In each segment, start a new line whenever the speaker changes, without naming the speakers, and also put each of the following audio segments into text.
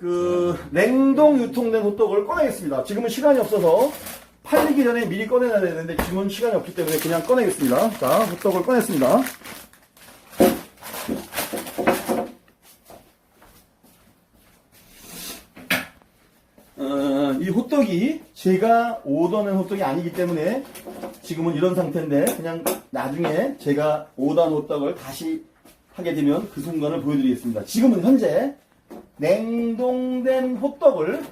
그 냉동 유통된 호떡을 꺼내겠습니다. 지금은 시간이 없어서 팔리기 전에 미리 꺼내놔야 되는데 지금은 시간이 없기 때문에 그냥 꺼내겠습니다. 자, 호떡을 꺼냈습니다. 어, 이 호떡이 제가 오더낸 호떡이 아니기 때문에 지금은 이런 상태인데 그냥 나중에 제가 오더한 호떡을 다시 하게 되면 그 순간을 보여드리겠습니다. 지금은 현재 냉동된 호떡을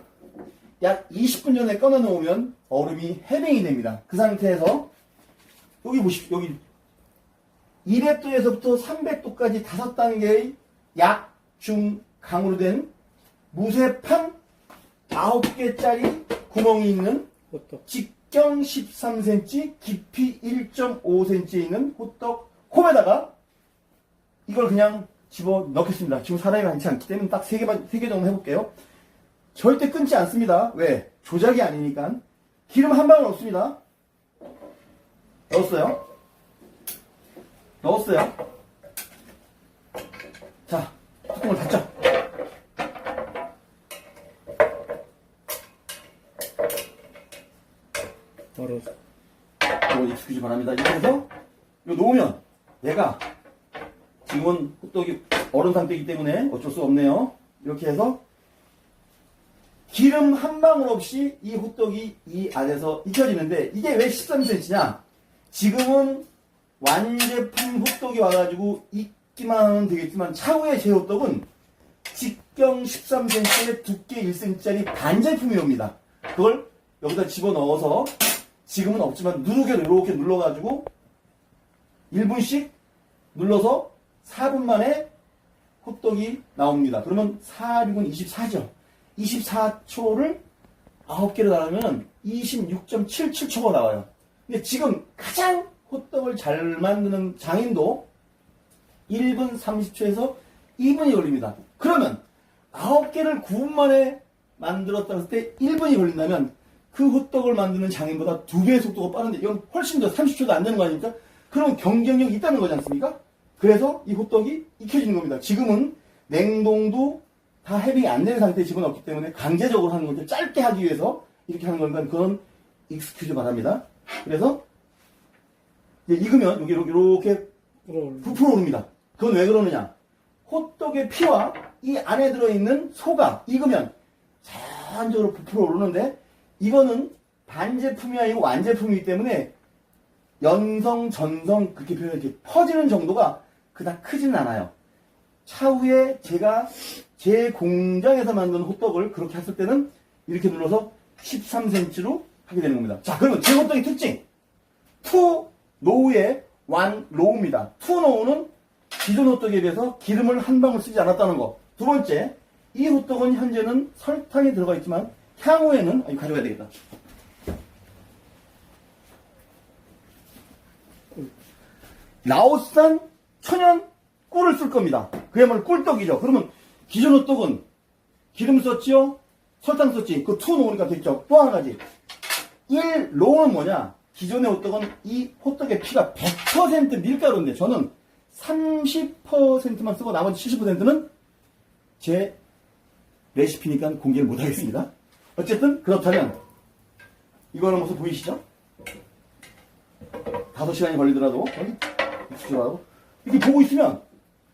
약 20분 전에 꺼내 놓으면 얼음이 해빙이 됩니다. 그 상태에서 여기 보십시오. 여기 200도에서부터 300도까지 5단계의 약, 중, 강으로 된 무쇠판 9개짜리 구멍이 있는
호떡.
직경 13cm, 깊이 1.5cm 있는 호떡 홈에다가 이걸 그냥 집어 넣겠습니다. 지금 사람이 많지 않기 때문에 딱 3개, 3개 정도 해볼게요. 절대 끊지 않습니다. 왜? 조작이 아니니까. 기름 한 방울 없습니다. 넣었어요. 넣었어요. 자, 뚜껑을 닫죠.
바로
이거 익숙해지 바랍니다. 이렇게 해서 이거 놓으면 얘가 지금은 호떡이 얼은 상태이기 때문에 어쩔 수 없네요. 이렇게 해서 기름 한 방울 없이 이 호떡이 이 안에서 익혀지는데 이게 왜 13cm냐? 지금은 완제품 호떡이 와가지고 익기만 되겠지만 차후에 제 호떡은 직경 13cm에 두께 1cm짜리 반제품이 옵니다. 그걸 여기다 집어넣어서 지금은 없지만 누르개를 이렇게 눌러가지고 1분씩 눌러서 4분 만에 호떡이 나옵니다. 그러면 4, 6은 24죠. 24초를 9개를 나누면 26.77초가 나와요. 근데 지금 가장 호떡을 잘 만드는 장인도 1분 30초에서 2분이 걸립니다. 그러면 9개를 9분 만에 만들었다 했을 때 1분이 걸린다면 그 호떡을 만드는 장인보다 두 배의 속도가 빠른데 이건 훨씬 더 30초도 안 되는 거 아닙니까? 그럼 경쟁력이 있다는 거지 않습니까? 그래서 이 호떡이 익혀지는 겁니다. 지금은 냉동도 다 해빙이 안 되는 상태에 집어넣기 때문에 강제적으로 하는 건데 짧게 하기 위해서 이렇게 하는 거니까 그건 익스큐즈 바랍니다. 그래서 익으면 여기 이렇게. 부풀어 오릅니다. 그건 왜 그러느냐? 호떡의 피와 이 안에 들어있는 소가 익으면 자연적으로 부풀어 오르는데 이거는 반제품이 아니고 완제품이기 때문에 연성, 전성 그렇게 표현해 퍼지는 정도가 그닥 크지는 않아요. 차후에 제가 제 공장에서 만든 호떡을 그렇게 했을 때는 이렇게 눌러서 13cm로 하게 되는 겁니다. 자, 그러면 제 호떡의 특징. 투 노우의 완 로우입니다. 투 노우는 기존 호떡에 비해서 기름을 한 방울 쓰지 않았다는 거. 두 번째, 이 호떡은 현재는 설탕이 들어가 있지만 향후에는 아, 이거 가져가야 되겠다. 라오스산 천연 꿀을 쓸 겁니다. 그야말로 꿀떡이죠. 그러면 기존 호떡은 기름 썼지요? 설탕 썼지? 그투 놓으니까 됐죠. 또 한 가지. 1 로우는 뭐냐? 기존의 호떡은 이 호떡의 피가 100% 밀가루인데 저는 30%만 쓰고 나머지 70%는 제 레시피니까 공개를 못 하겠습니다. 어쨌든 그렇다면 이거는 모습 보이시죠? 5시간이 걸리더라도 여기 익숙하고 이렇게 보고 있으면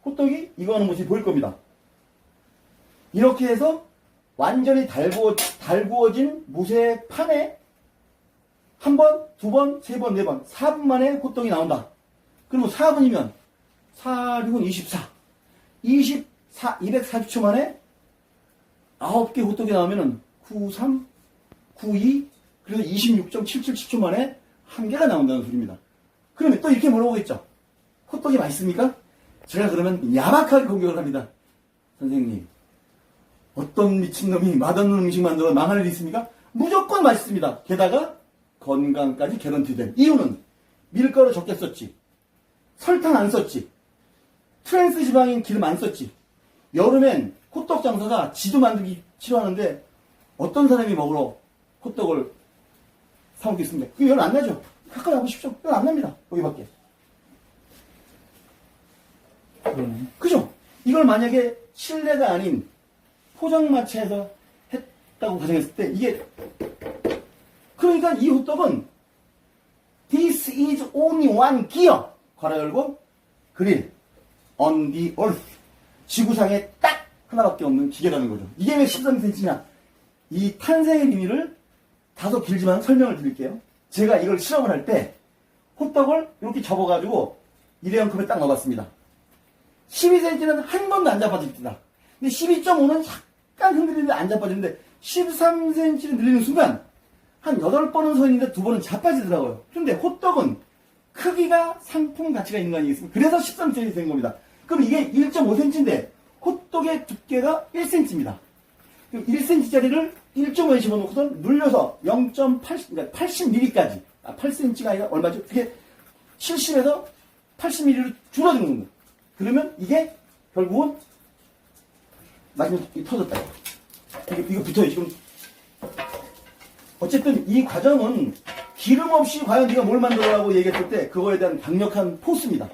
호떡이 이거 하는 모습이 보일 겁니다. 이렇게 해서 완전히 달구어, 달구어진 무쇠 판에 한 번, 두 번, 세 번, 네 번, 4분 만에 호떡이 나온다. 그리고 4분이면 4, 6은 24. 24, 240초 만에 9개 호떡이 나오면은 93, 92, 그래서 26.77초 만에 한 개가 나온다는 소리입니다. 그러면 또 이렇게 물어보겠죠. 호떡이 맛있습니까? 제가 그러면 야박하게 공격을 합니다. 선생님, 어떤 미친놈이 맛없는 음식 만들어 망할 일 있습니까? 무조건 맛있습니다. 게다가 건강까지 개런티된 이유는 밀가루 적게 썼지. 설탕 안 썼지. 트랜스 지방인 기름 안 썼지. 여름엔 호떡 장사가 지도 만들기 싫어하는데 어떤 사람이 먹으러 호떡을 사먹겠습니까? 그게 열안 나죠? 가까이 와보십시오. 열안 납니다. 여기밖에.
그러네.
그죠? 이걸 만약에 실내가 아닌 포장마차에서 했다고 가정했을 때 이게 그러니까 이 호떡은 This is only one gear 괄호 열고 그릴 on the earth 지구상에 딱 하나밖에 없는 기계라는 거죠. 이게 왜 13cm냐? 이 탄생의 비밀을 다소 길지만 설명을 드릴게요. 제가 이걸 실험을 할 때 호떡을 이렇게 접어가지고 일회용 컵에 딱 넣어봤습니다. 12cm는 한 번도 안 잡아집니다. 근데 12.5는 약간 흔들리는데 안 잡아지는데 13cm를 늘리는 순간 한 8번은 서 있는데 2번은 자빠지더라고요. 그런데 호떡은 크기가 상품 가치가 있는 거 아니겠습니까? 그래서 13cm이 된 겁니다. 그럼 이게 1.5cm인데 호떡의 두께가 1cm입니다. 1cm짜리를 1.5에 집어넣고선 눌려서 0.8, 그러니까 80mm까지, 아, 8cm가 아니라 얼마죠? 그게 70에서 80mm로 줄어드는 겁니다. 그러면 이게 결국은 이 터졌다. 이거, 이거 붙어요, 지금. 어쨌든 이 과정은 기름 없이 과연 네가 뭘 만들어라고 얘기했을 때 그거에 대한 강력한 포스입니다.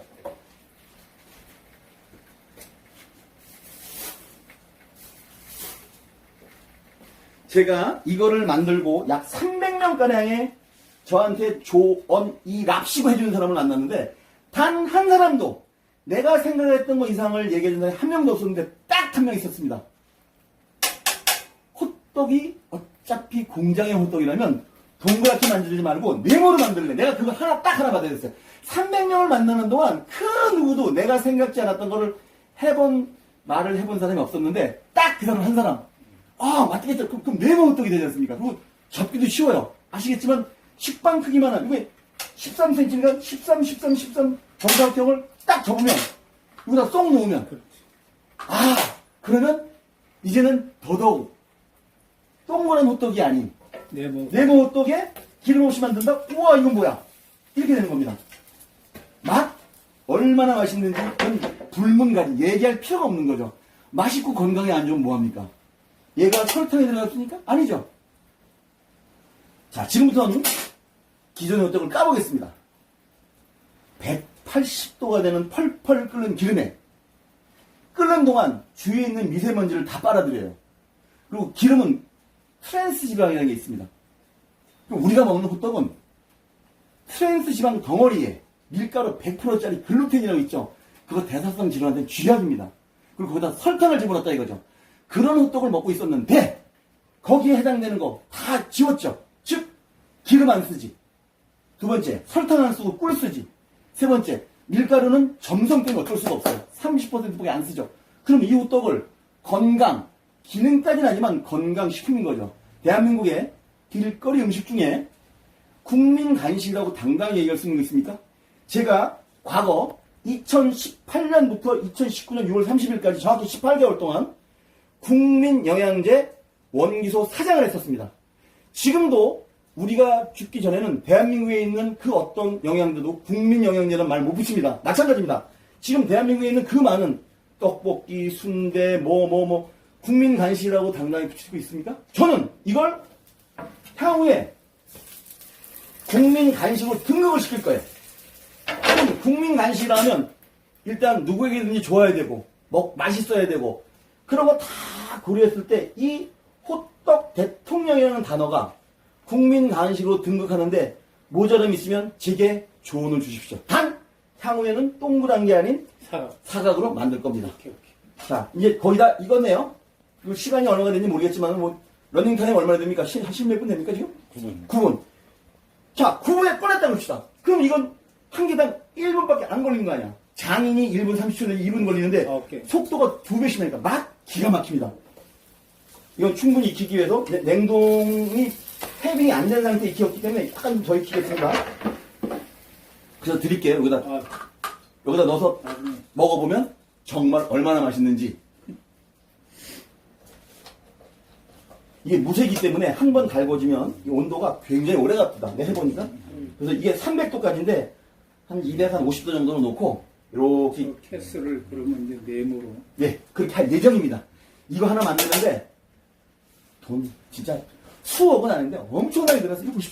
제가 이거를 만들고 약 300명가량의 저한테 조언, 이 랍시고 해주는 사람을 만났는데 단 한 사람도 내가 생각했던 거 이상을 얘기해준 사람이 한 명도 없었는데 딱 한 명 있었습니다. 호떡이 어차피 공장의 호떡이라면 동그랗게 만들지 말고 네모로 만들래. 내가 그거 하나 딱 하나 받아냈어요. 300명을 만나는 동안 그 누구도 내가 생각지 않았던 거를 해본 말을 해본 사람이 없었는데 딱 그 사람 한 사람. 아 맞겠죠. 그럼, 그럼 네모 호떡이 되지 않습니까? 그리고 접기도 쉬워요. 아시겠지만 식빵 크기만 한 이게 13cm니까 13, 13, 13 정사각형을 딱 접으면 여기다 쏙 놓으면 아 그러면 이제는 더더욱 동그란 호떡이 아닌
네, 뭐
네모 호떡에 기름 없이 만든다? 우와 이건 뭐야? 이렇게 되는 겁니다. 맛? 얼마나 맛있는지 그건 불문가리 얘기할 필요가 없는 거죠. 맛있고 건강에 안 좋으면 뭐합니까? 얘가 설탕이 들어갔습니까? 아니죠. 자 지금부터는 기존의 호떡을 까보겠습니다. 180도가 되는 펄펄 끓는 기름에 끓는 동안 주위에 있는 미세먼지를 다 빨아들여요. 그리고 기름은 트랜스 지방이라는 게 있습니다. 우리가 먹는 호떡은 트랜스 지방 덩어리에 밀가루 100%짜리 글루텐이라고 있죠. 그거 대사성 질환한테 쥐약입니다. 그리고 거기다 설탕을 집어넣었다 이거죠. 그런 호떡을 먹고 있었는데 거기에 해당되는 거 다 지웠죠. 즉 기름 안 쓰지. 두 번째 설탕 안 쓰고 꿀 쓰지. 세 번째 밀가루는 점성 때문에 어쩔 수가 없어요. 30%밖에 안 쓰죠. 그럼 이 호떡을 건강 기능까지는 아니지만 건강식품인 거죠. 대한민국의 길거리 음식 중에 국민 간식이라고 당당히 얘기할 수 있는 거 있습니까? 제가 과거 2018년부터 2019년 6월 30일까지 정확히 18개월 동안 국민 영양제 원기소 사장을 했었습니다. 지금도 우리가 죽기 전에는 대한민국에 있는 그 어떤 영양제도 국민 영양제라는 말못 붙입니다. 마찬가지입니다. 지금 대한민국에 있는 그 많은 떡볶이, 순대, 뭐, 뭐, 뭐, 국민 간식이라고 당당히 붙이고 있습니까? 저는 이걸 향후에 국민 간식으로 등록을 시킬 거예요. 그럼 국민 간식이라면 일단 누구에게든지 좋아야 되고, 먹, 맛있어야 되고, 그런 거 다 고려했을 때 이 호떡 대통령이라는 단어가 국민 간식으로 등극하는데 모자람이 있으면 제게 조언을 주십시오. 단 향후에는 동그란 게 아닌
사과.
사각으로 만들 겁니다.
오케이, 오케이.
자, 이제 거의 다 이거네요. 그 시간이 얼마나 됐는지 모르겠지만 뭐 러닝 타임 얼마나 됩니까? 10몇 분 됩니까 지금?
9분.
9분. 자, 9분에 꺼냈다 놓읍시다. 그럼 이건 한 개당 1분밖에 안 걸리는 거 아니야. 장인이 1분 30초 내지 2분 걸리는데
아.
속도가 두 배씩 나니까 맛 기가 막힙니다. 이건 충분히 익히기 위해서 냉- 냉동이 해빙이 안 된 상태에 익혔기 때문에 약간 좀 더 익히겠습니다. 그래서 드릴게요. 여기다
아,
여기다 넣어서
나중에.
먹어보면 정말 얼마나 맛있는지. 이게 무쇠기 때문에 한 번 달궈지면 이 온도가 굉장히 오래 갑니다. 내가 해보니까. 그래서 이게 300도까지인데 한 250도 정도로 놓고 이렇게
그 캐스를 그러면 이제 네모로.
네 그렇게 할 예정입니다. 이거 하나 만드는데 돈 진짜 수억은 아닌데 엄청나게 들어서 이거 보십시오.